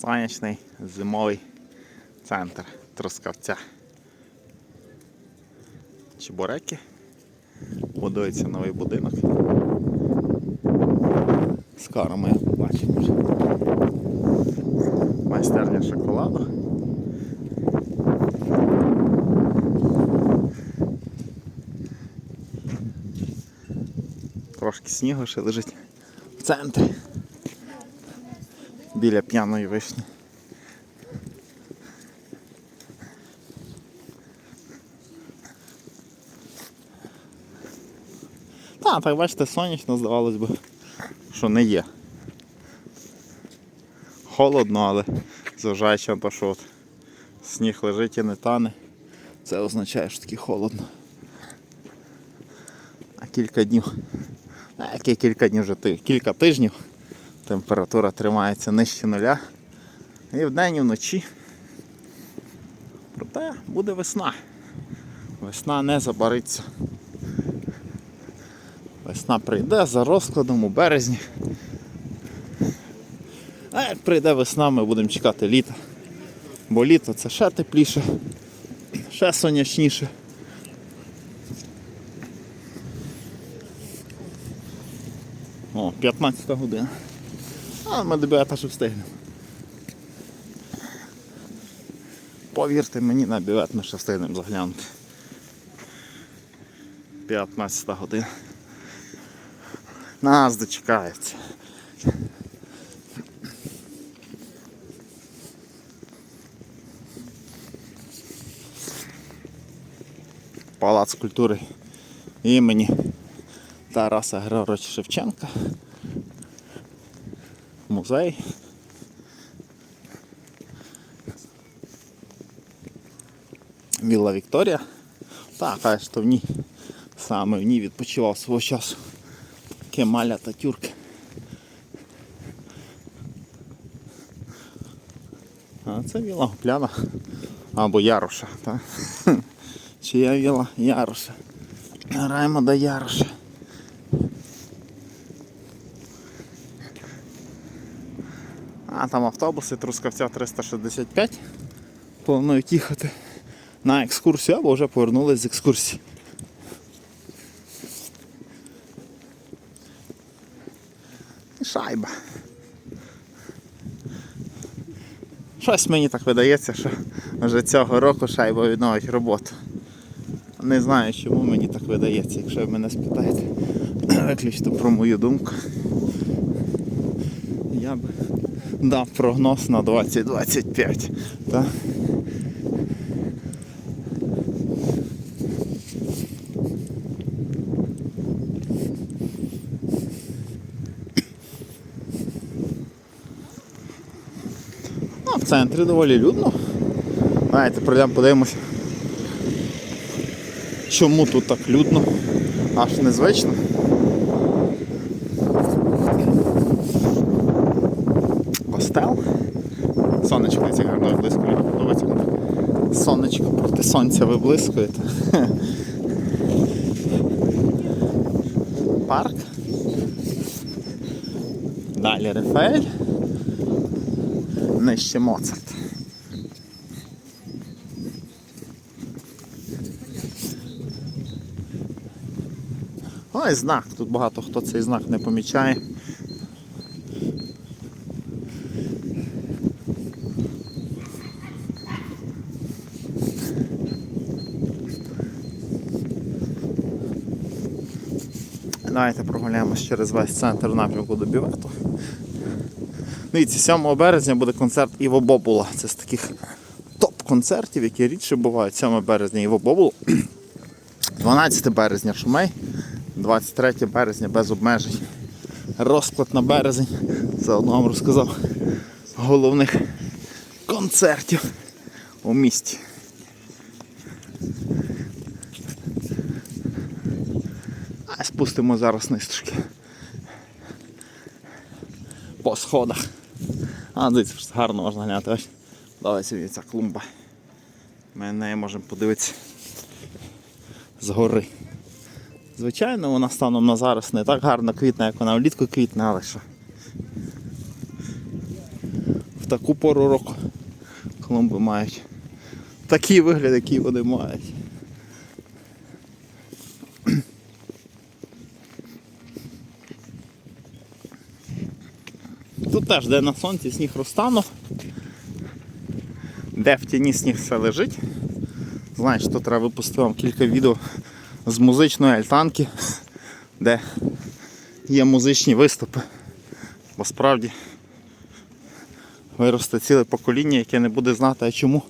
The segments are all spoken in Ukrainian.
Сонячний зимовий центр Трускавця. Чебуреки. Будується новий будинок. Скоро ми побачимо. Майстерня шоколаду. Трошки снігу ще лежить в центрі. Біля п'яної вишні. Та, так бачите, сонячно здавалось би, що не є. Холодно, але зважаючи на те, що от сніг лежить і не тане, це означає, що таки холодно. А кілька днів, а які кілька днів вже ти- кілька тижнів температура тримається нижче нуля. І вдень і вночі. Проте буде весна. Весна не забариться. Весна прийде за розкладом у березні. А як прийде весна, ми будемо чекати літа. Бо літо це ще тепліше, ще сонячніше. О, 15 година. А ми до 9 ще встигнемо. Повірте мені, на бівет ми ще встигнемо заглянути. 15 година. Нас дочекається. Палац культури імені Тараса Григоровича Шевченка. Музей. Вілла Вікторія. Так, каже, що в ній саме в ній відпочивав свого часу Кемаль Ататюрк. А це віла Гопляна або Яроша. Так? Чия віла Яроша. Раймонда Яроша. А там автобуси Трускавця 365 планують їхати на екскурсію або вже повернулись з екскурсії. Шайба. Щось мені так видається, що вже цього року шайба відновить роботу. Не знаю, чому мені так видається, якщо ви мене спитаєте виключно про мою думку. Я би дав прогноз на 2025. Так? Ну, в центрі доволі людно. Знаєте, пройдемо подивимось. Чому тут так людно? Аж незвично. Костел. Сонечко дивіться, гарно виблискує. Подобається. Сонечко проти сонця виблискує. Парк. Далі Рафаель. Нижче Моцарт. Ой, знак. Тут багато хто цей знак не помічає. Давайте прогуляємось через весь центр напрямку до Бівету. Дивіться, 7 березня буде концерт Іво Бобула. Це з таких топ-концертів, які рідше бувають. 7 березня Іво Бобул. 12 березня Шумей. 23 березня без обмежень. Розклад на березень. Заодно вам розказав головних концертів у місті. Спустимо зараз низтрішки. По сходах. А, дивіться, гарно можна глянути. Ось. Давайте ця клумба. Ми на неї можемо подивитися згори. Звичайно, вона станом на зараз не так гарно квітне, як вона влітку квітне, але що. в таку пору року клумби мають такий вигляд, який вони мають. Теж, де на сонці сніг розтанув, де в тіні сніг все лежить. Знаєш, то треба випустити вам кілька відео з музичної альтанки, де є музичні виступи. Бо справді виросте ціле покоління, яке не буде знати, а чому.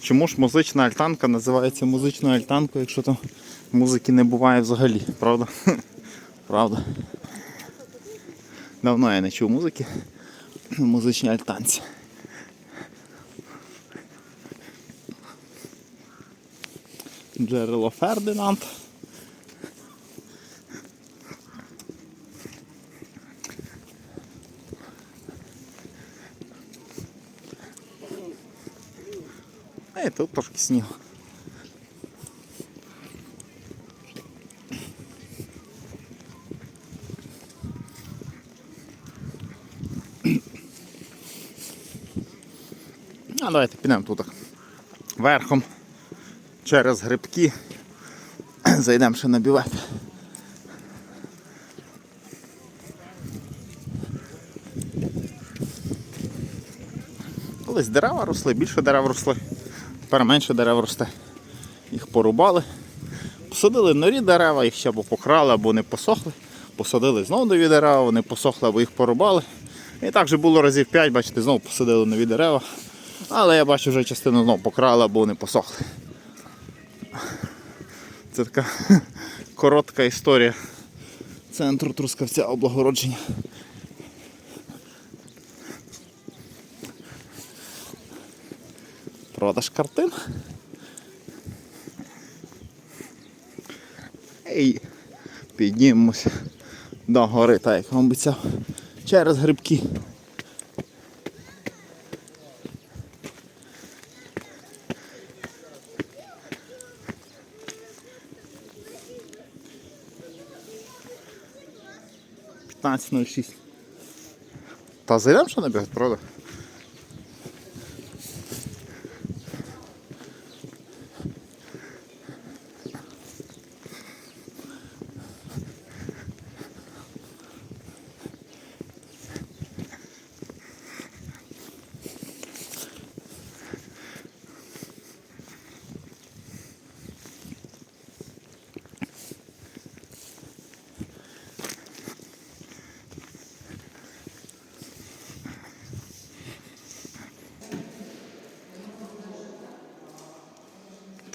Чому ж музична альтанка називається музичною альтанкою, якщо там музики не буває взагалі, правда? Правда. Давно я не чув музики в музичній альтанці. Джерело Фердинанд. І тут трошки снігу. А давайте підемо тут верхом через грибки. Зайдемо ще на бювет. Колись дерева росли, більше дерев росли, тепер менше дерев росте. Їх порубали. Посадили нові дерева, їх ще або покрали, або не посохли. Посадили знову нові дерева, вони посохли, або їх порубали. І так же було разів 5, бачите, знову посадили нові дерева. Але я бачу, вже частину знову покрали, або вони посохли. Це така коротка історія центру Трускавця облагородження. Продаж картин. І піднімемося до гори, так як вам обіцяв, через грибки. П'ятнадцять нуль шість. Та зайдемо що набігати, правда?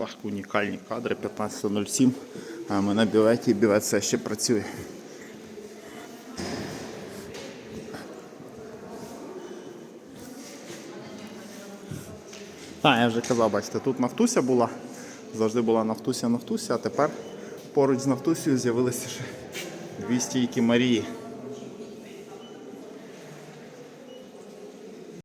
Так, унікальні кадри 15.07. А ми на бюветі, бювет все ще працює. Так, я вже казав, бачите, тут Нафтуся була. Завжди була Нафтуся, Нафтуся, а тепер поруч з Нафтусею з'явилися ще дві стійки Марії.